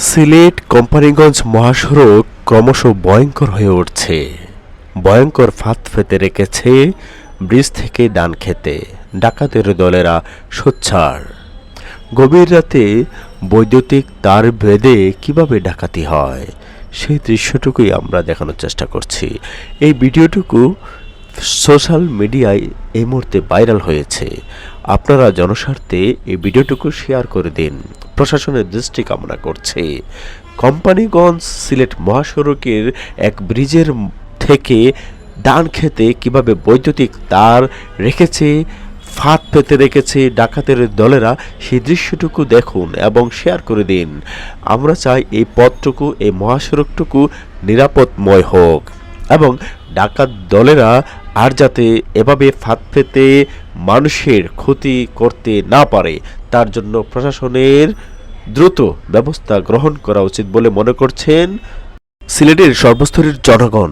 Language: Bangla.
সিলেট কোম্পানিগঞ্জ মহাসড়ক ক্রমশ ভয়ঙ্কর হয়ে উঠছে। ভয়ঙ্কর ফাঁদ ফেতে রেখেছে ব্রিজ থেকে ডান খেতে। ডাকাতের দলেরা সোচ্চার। গভীর রাতে বৈদ্যুতিক তার বেঁধে কীভাবে ডাকাতি হয়, সেই দৃশ্যটুকুই আমরা দেখানোর চেষ্টা করছি। এই ভিডিওটুকু সোশ্যাল মিডিয়ায় এই মুহূর্তে ভাইরাল হয়েছে। আপনারা জনস্বার্থে এই ভিডিওটুকু শেয়ার করে দিন। প্রশাসনের দৃষ্টি কামনা করছে। কোম্পানিগঞ্জ সিলেট মহাসড়কের এক ব্রিজের থেকে ডান খেতে কীভাবে বৈদ্যুতিক তার রেখেছে, ফাঁদ পেতে রেখেছে ডাকাতের দলেরা, সেই দৃশ্যটুকু দেখুন এবং শেয়ার করে দিন। আমরা চাই এই পথটুকু, এই মহাসড়কটুকু নিরাপদময় হোক এবং ডাকাত দলেরা আর যাতে এভাবে ফাঁদ পেতে মানুষের ক্ষতি করতে না পারে তার জন্য প্রশাসনের দ্রুত ব্যবস্থা গ্রহণ করা উচিত বলে মনে করছেন সিলেটের সর্বস্তরের জনগণ।